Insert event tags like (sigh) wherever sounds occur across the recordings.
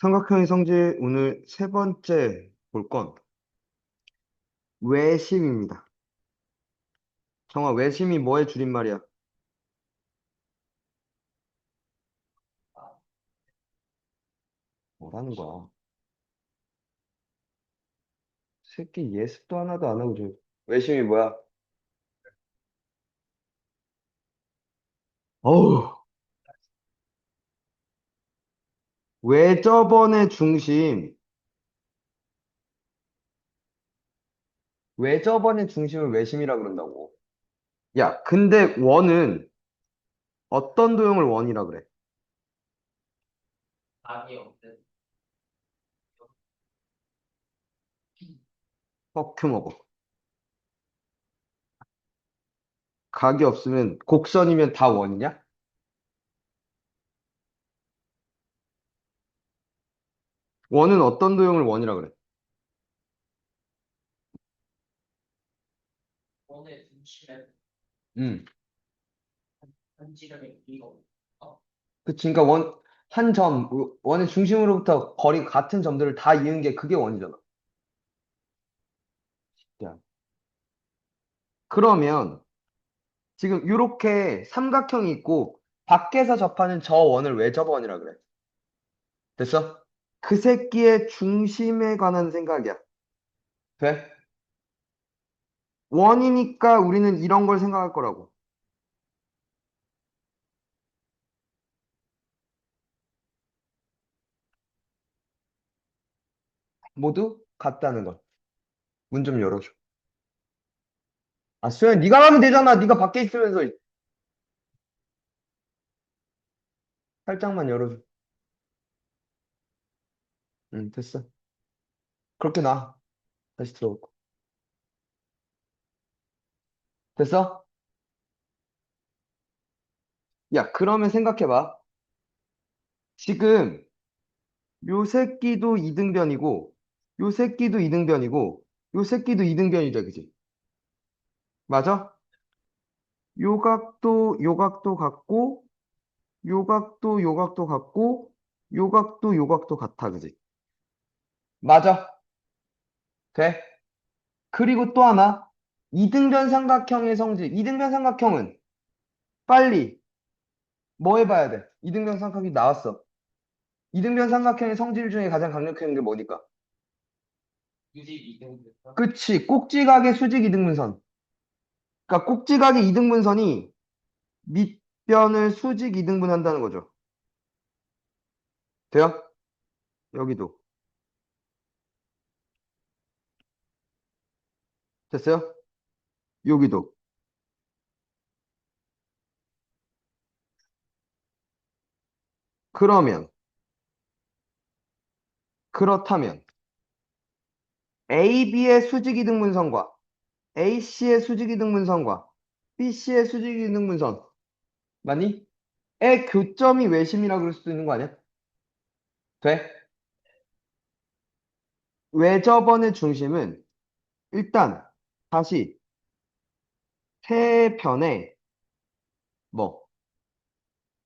삼각형의 성질 오늘 세 번째 볼 건 외심입니다. 정아, 외심이 뭐의 줄임말이야? 뭐라는 거야? 새끼 예습도 하나도 안 하고 좀 외심이 뭐야? 어우, 외접원의 중심. 외접원의 중심을 외심이라 그런다고. 야, 근데 원은 어떤 도형을 원이라 그래? 답이 없는 뻑큐 먹어. 각이 없으면 곡선이면 다 원이냐? 원은 어떤 도형을 원이라 그래? 원의 중심에 음. 한 지점에 이거 그치. 그러니까 원, 한 점, 원의 중심으로부터 거리가 같은 점들을 다 이은 게 그게 원이잖아. 야. 그러면 지금 이렇게 삼각형이 있고 밖에서 접하는 저 원을 왜 접원이라 그래? 됐어? 그 새끼의 중심에 관한 생각이야. 돼? 원이니까 우리는 이런 걸 생각할 거라고. 모두 같다는 것. 문 좀 열어줘. 아, 수현, 네가 가면 되잖아. 네가 밖에 있으면서 살짝만 열어줘. 응, 됐어. 그렇게 나. 다시 들어올거. 됐어? 야, 그러면 생각해봐. 지금 요 새끼도 이등변이고, 요 새끼도 이등변이고, 요 새끼도 이등변이죠, 그지? 맞아? 요 각도, 요 각도 같고, 요 각도, 요 각도 같고, 요 각도, 요 각도 같아, 그지? 맞아? 돼? 그리고 또 하나, 이등변 삼각형의 성질. 이등변 삼각형은 빨리 뭐 해봐야 돼? 이등변 삼각형이 나왔어. 이등변 삼각형의 성질 중에 가장 강력한 게 뭐니까? 그치, 꼭지각의 수직 이등분선. 그러니까 꼭지각의 이등분선이 밑변을 수직 이등분한다는 거죠. 돼요? 여기도. 됐어요? 여기도. 그러면, 그렇다면, AB의 수직 이등분선과 AC의 수직 이등분선과 BC의 수직 이등분선, 맞니? 의 교점이 외심이라 그럴 수도 있는 거 아니야? 돼? 외접원의 중심은 일단 다시 세 변의 뭐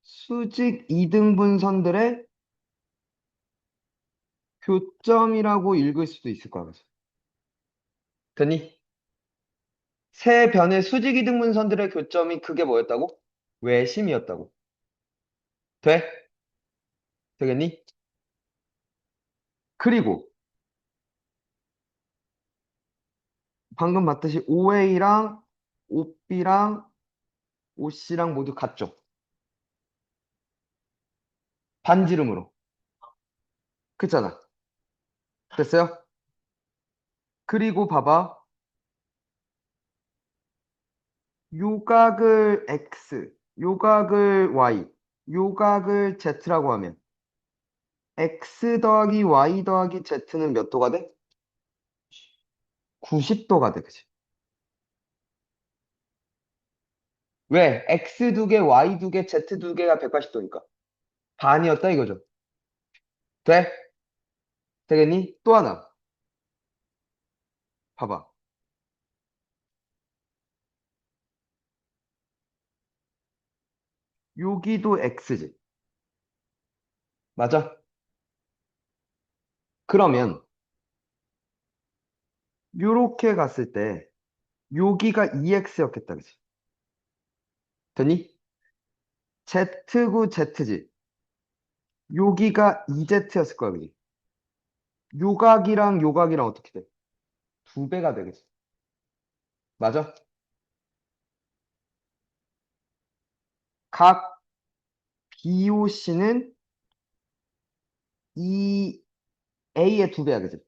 수직 이등분선들의 교점이라고 읽을 수도 있을 거야. 그래서. 됐니? 세 변의 수직 이등분선들의 교점이 그게 뭐였다고? 외심이었다고. 돼? 되겠니? 그리고 방금 봤듯이 OA랑 OB랑 OC랑 모두 같죠? 반지름으로. 그잖아. 됐어요? 그리고 봐봐. 요각을 X, 요각을 Y, 요각을 Z라고 하면 X 더하기 Y 더하기 Z는 몇 도가 돼? 90도가 돼, 그치? 왜? X 두 개, Y 두 개, Z 두 개가 180도니까. 반이었다 이거죠. 돼? 되겠니? 또 하나. 봐봐. 여기도 X지. 맞아? 그러면 요렇게 갔을 때 여기가 2x였겠다, 그치? 됐니? z구 z지. 여기가 2z였을 거야, 그지? 요각이랑 요각이랑 어떻게 돼? 두 배가 되겠지. 맞아? 각 BOC는 이 A의 두 배야, 그지?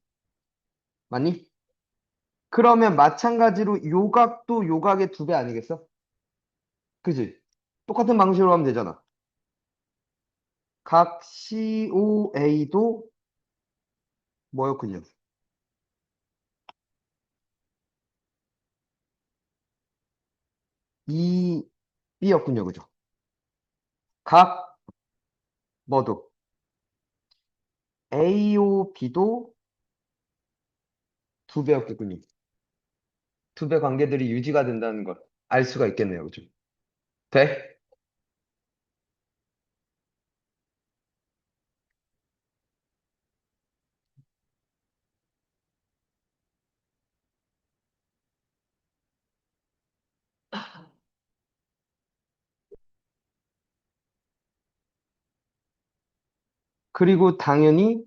맞니? 그러면 마찬가지로 요각도 요각의 두 배 아니겠어? 그지? 똑같은 방식으로 하면 되잖아. 각 COA도 뭐였군요? 이 B였군요, 그죠? 각 뭐도 AOB도 두 배였겠군요. 두 배 관계들이 유지가 된다는 걸 알 수가 있겠네요, 그죠? 돼? 그리고 당연히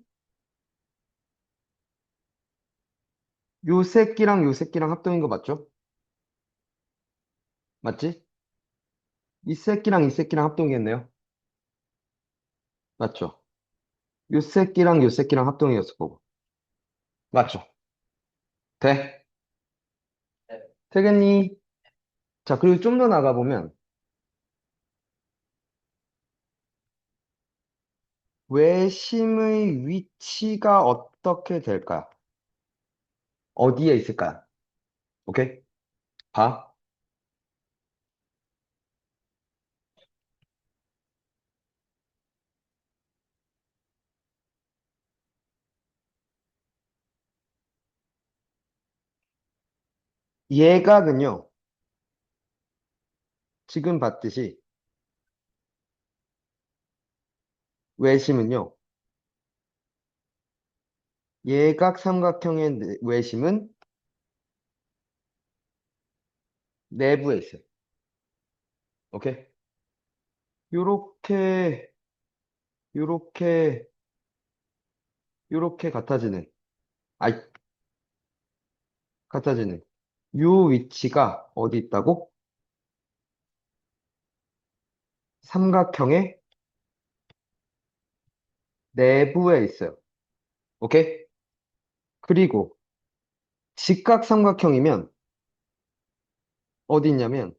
요 새끼랑 요 새끼랑 합동인 거 맞죠? 맞지? 이 새끼랑 이 새끼랑 합동이겠네요. 맞죠? 요 새끼랑 요 새끼랑 합동이었을 거고. 맞죠? 돼? 네. 되겠니? 자, 그리고 좀 더 나가보면 외심의 위치가 어떻게 될까? 어디에 있을까? 오케이? 봐. 예각은요, 지금 봤듯이 외심은요, 예각 삼각형의 내- 외심은 내부에 있어요. 오케이? 요렇게, 요렇게, 요렇게 같아지는, 아이, 같아지는 요 위치가 어디 있다고? 삼각형의 내부에 있어요. 오케이? 그리고 직각 삼각형이면 어디 있냐면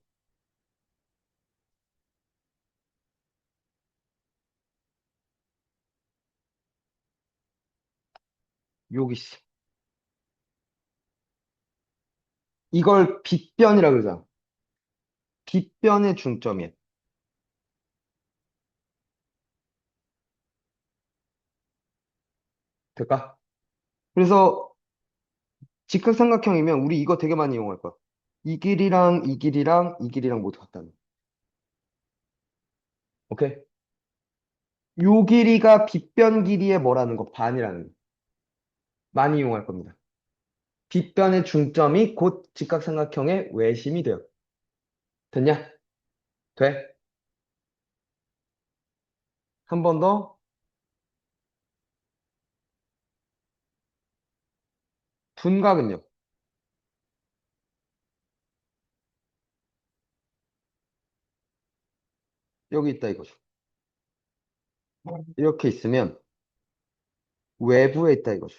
여기 있어. 이걸 빗변이라 그러잖아. 빗변의 중점이야. 될까? 그래서 직각 삼각형이면 우리 이거 되게 많이 이용할 거야. 이 길이랑 이 길이랑 이 길이랑 모두 같다는. 오케이? 요 길이가 빗변 길이의 뭐라는 거? 반이라는 거. 많이 이용할 겁니다. 빗변의 중점이 곧 직각삼각형의 외심이 돼요. 됐냐? 돼? 한 번 더. 둔각은요? 여기 있다 이거죠. 이렇게 있으면 외부에 있다 이거죠.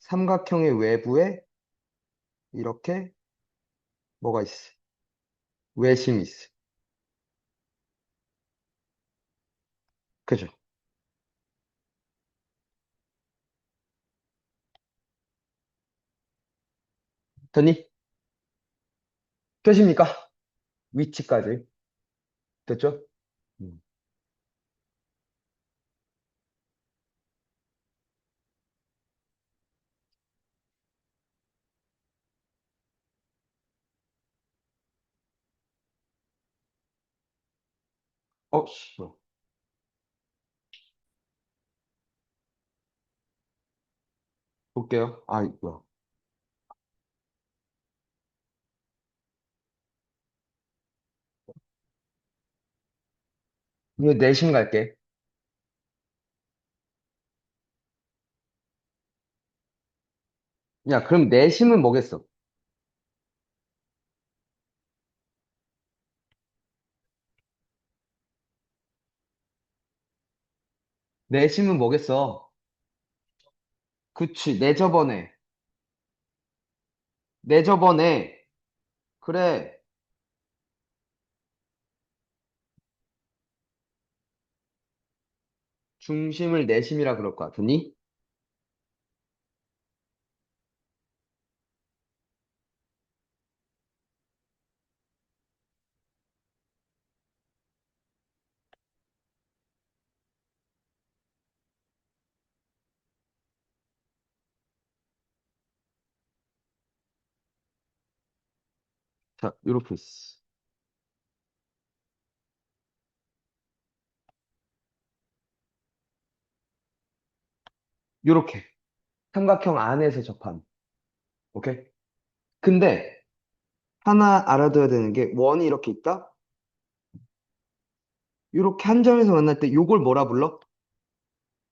삼각형의 외부에 이렇게 뭐가 있어? 외심이 있어. 그죠? 됐니? 되십니까? 위치까지. 됐죠? 음. 어, 씨. 뭐. 볼게요. 아, 뭐야. 이거 내심 갈게. 야, 그럼 내심은 뭐겠어? 내심은 뭐겠어? 그치, 내 저번에. 내 저번에. 그래. 중심을 내심이라 그럴 것 같으니? 자, 요렇게 있어. 요렇게. 삼각형 안에서 접한. 오케이? 근데, 하나 알아둬야 되는 게, 원이 이렇게 있다? 요렇게 한 점에서 만날 때 요걸 뭐라 불러?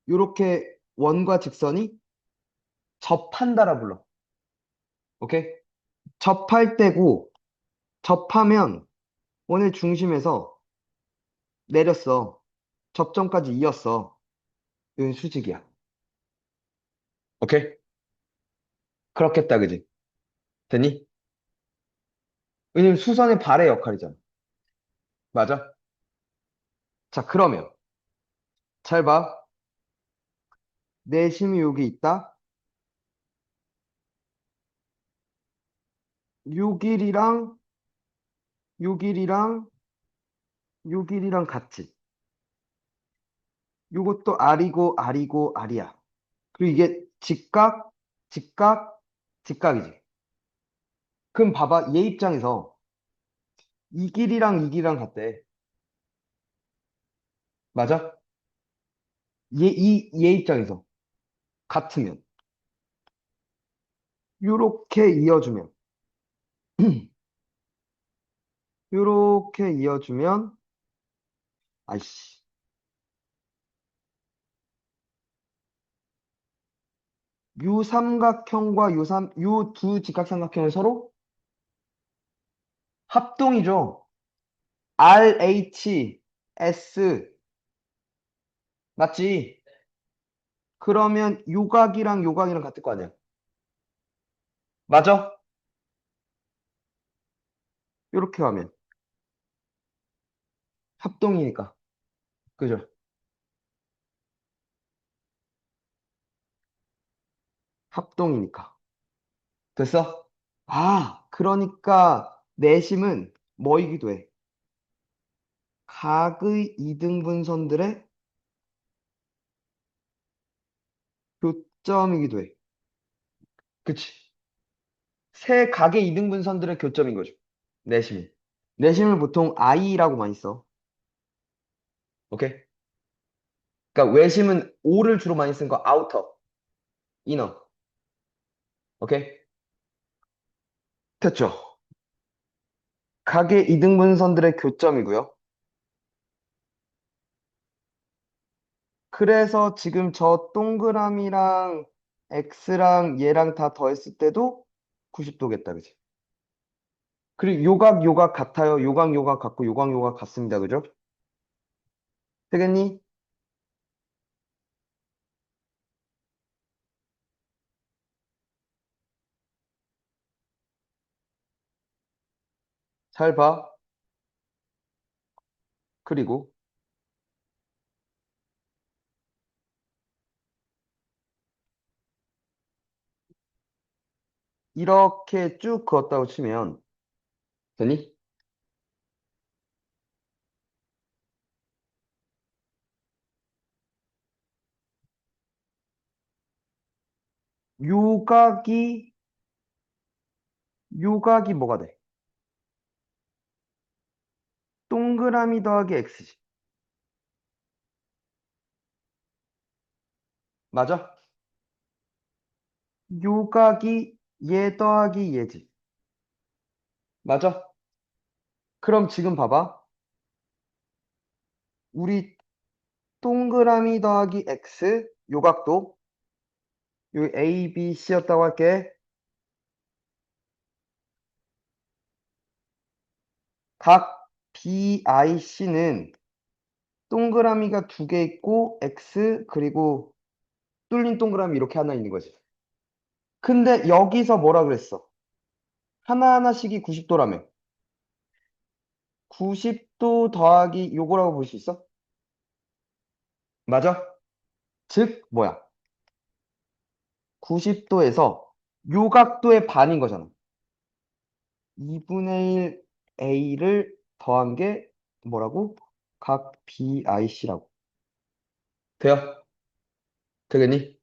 요렇게 원과 직선이 접한다라 불러. 오케이? 접할 때고, 접하면 원의 중심에서 내렸어. 접점까지 이었어. 이건 수직이야. 오케이? 그렇겠다, 그지? 되니? 왜냐면 수선의 발의 역할이잖아. 맞아? 자, 그러면 잘 봐. 내 심이 여기 있다. 요 길이랑 요 길이랑 요 길이랑 같지. 요것도 R이고 R이고 R이야. 그리고 이게 직각, 직각, 직각이지. 그럼 봐봐. 얘 입장에서 이 길이랑 이 길이랑 같대. 맞아? 얘, 이, 얘 입장에서 같으면 요렇게 이어주면 (clears throat) 요렇게 이어주면 아이씨 요 삼각형과 요 삼, 요두 직각삼각형은 서로 합동이죠. RH, S 맞지? 그러면 요각이랑 요각이랑 같을 거 아니야. 맞아? 요렇게 하면 합동이니까. 그죠? 합동이니까. 됐어? 아, 그러니까 내심은 뭐이기도 해. 각의 이등분선들의 교점이기도 해. 그치? 세 각의 이등분선들의 교점인 거죠. 내심이. 내심을 보통 I라고 많이 써. 오케이? 그러니까 외심은 O를 주로 많이 쓰는 거 아우터, 이너. 오케이? 됐죠? 각의 이등분선들의 교점이고요. 그래서 지금 저 동그라미랑 X랑 얘랑 다 더했을 때도 90도겠다, 그지? 그리고 요각, 요각 같아요. 요각, 요각 같고, 요각, 요각 같습니다. 그죠? 되겠니? 잘 봐. 그리고 이렇게 쭉 그었다고 치면 되니? 요각이 요각이 뭐가 돼? 동그라미 더하기 x지. 맞아? 요각이 얘 더하기 얘지. 맞아? 그럼 지금 봐봐. 우리 동그라미 더하기 x 요각도 요 A, B, C였다고 할게. 각 B, I, C는 동그라미가 두 개 있고 X 그리고 뚫린 동그라미 이렇게 하나 있는 거지. 근데 여기서 뭐라 그랬어? 하나하나씩이 90도라며. 90도 더하기 요거라고 볼 수 있어? 맞아? 즉 뭐야? 90도에서 요 각도의 반인 거잖아. 2분의 1 A를 더한 게 뭐라고? 각 BIC라고. 돼요? 되겠니?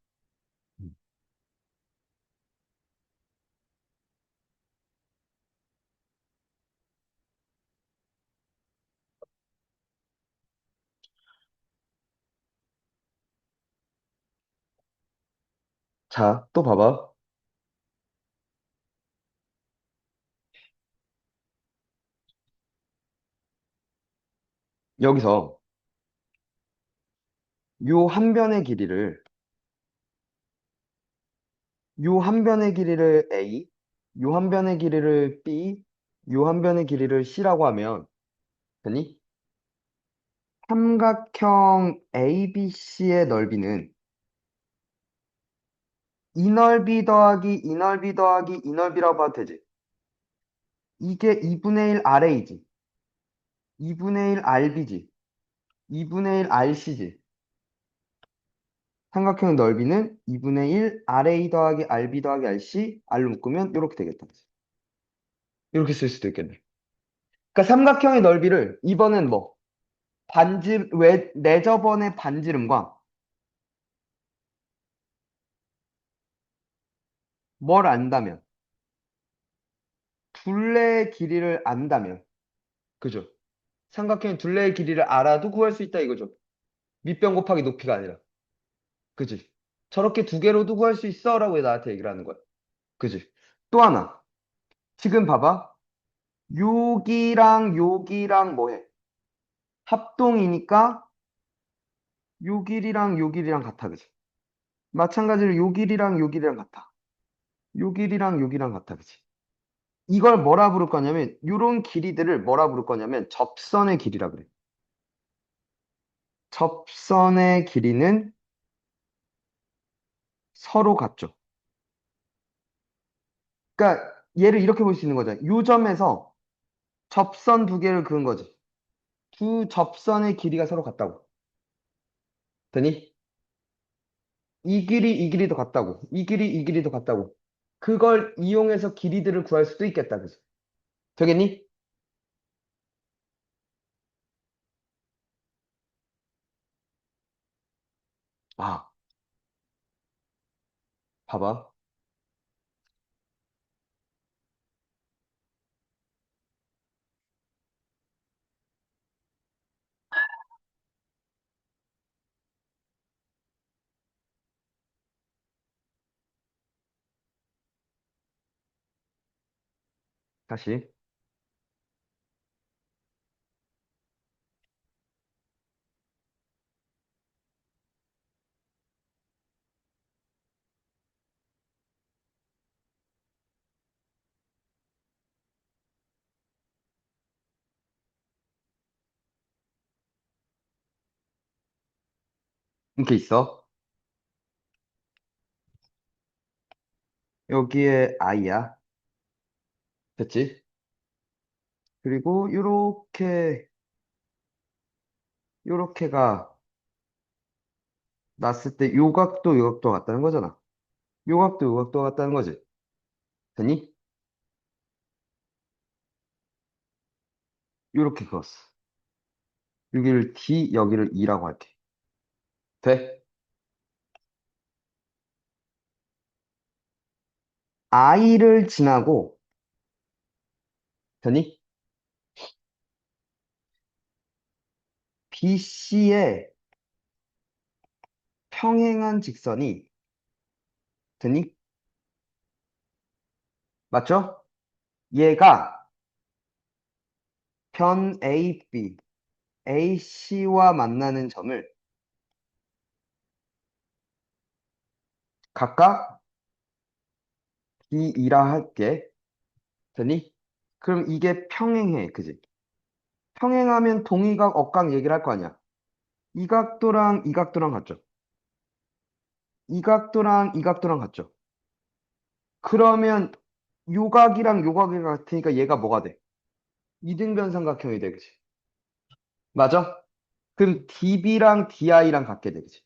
자, 또 봐봐. 여기서 요 한 변의 길이를 요 한 변의 길이를 A, 요 한 변의 길이를 B, 요 한 변의 길이를 C라고 하면 되니? 삼각형 ABC의 넓이는 이 넓이 더하기 이 넓이 더하기 이 넓이라고 봐도 되지. 이게 2분의 1 RA지. 2분의 1 RB지. 2분의 1 RC지. 삼각형 넓이는 2분의 1 RA 더하기 RB 더하기 RC, R로 묶으면 이렇게 되겠다. 이렇게 쓸 수도 있겠네. 그러니까 삼각형의 넓이를 이번엔 뭐 반지 왜 내저번의 반지름과 뭘 안다면 둘레의 길이를 안다면 그죠? 삼각형의 둘레의 길이를 알아도 구할 수 있다 이거죠. 밑변 곱하기 높이가 아니라 그지? 저렇게 두 개로도 구할 수 있어 라고 나한테 얘기를 하는 거야. 그지? 또 하나 지금 봐봐 여기랑 여기랑 뭐해? 합동이니까 요 길이랑 요 길이랑 같아 그지? 마찬가지로 요 길이랑 요 길이랑 같아. 요 길이랑 요 길이랑 같아 그지? 이걸 뭐라 부를 거냐면 요런 길이들을 뭐라 부를 거냐면 접선의 길이라 그래. 접선의 길이는 서로 같죠. 그러니까 얘를 이렇게 볼 수 있는 거잖아. 요 점에서 접선 두 개를 그은 거지. 두 접선의 길이가 서로 같다고. 되니? 이 길이 이 길이도 같다고. 이 길이 이 길이도 같다고. 그걸 이용해서 길이들을 구할 수도 있겠다. 그지? 되겠니? 아, 봐봐. 다시. 이렇게 있어. 여기에 i야. 됐지? 그리고 요렇게 요렇게가 났을 때 요 각도 요 각도 같다는 거잖아. 요 각도 요 각도 같다는 거지. 됐니? 요렇게 그었어. 여기를 D, 여기를 E라고 할게. 돼? I를 지나고 되니? BC의 평행한 직선이 되니? 맞죠? 얘가 편 AB, AC와 만나는 점을 각각 D이라 할게. 되니? 그럼 이게 평행해. 그지? 평행하면 동의각, 억각 얘기를 할 거 아니야. 이 각도랑 이 각도랑 같죠? 이 각도랑 이 각도랑 같죠? 그러면 요각이랑 요각이 같으니까 얘가 뭐가 돼? 이등변 삼각형이 돼, 그지? 맞아? 그럼 DB랑 DI랑 같게 돼, 그지?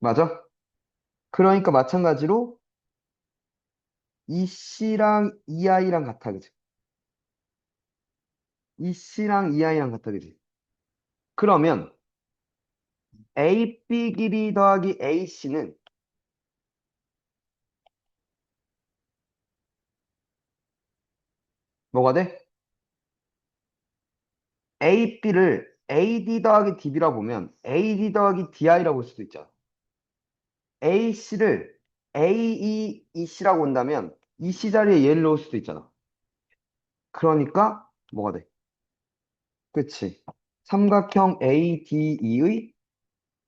맞아? 그러니까 마찬가지로 EC랑 EI랑 같아, 그지? EC랑 EI랑 같아, 그지? 그러면 AB 길이 더하기 AC는 뭐가 돼? AB를 AD 더하기 DB라 보면 AD 더하기 DI라고 볼 수도 있잖아. AC를 AE, EC라고 온다면 EC 자리에 얘를 넣을 수도 있잖아. 그러니까 뭐가 돼? 그치? 삼각형 ADE의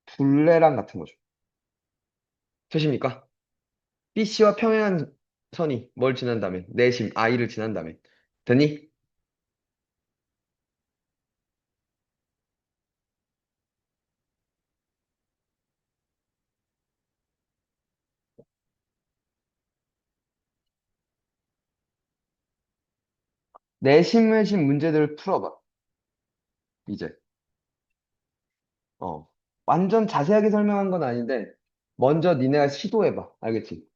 둘레랑 같은 거죠. 되십니까? BC와 평행한 선이 뭘 지난다면? 내심 I를 지난다면. 되니? 내심 외심 문제들을 풀어봐. 이제. 어. 완전 자세하게 설명한 건 아닌데, 먼저 니네가 시도해봐. 알겠지?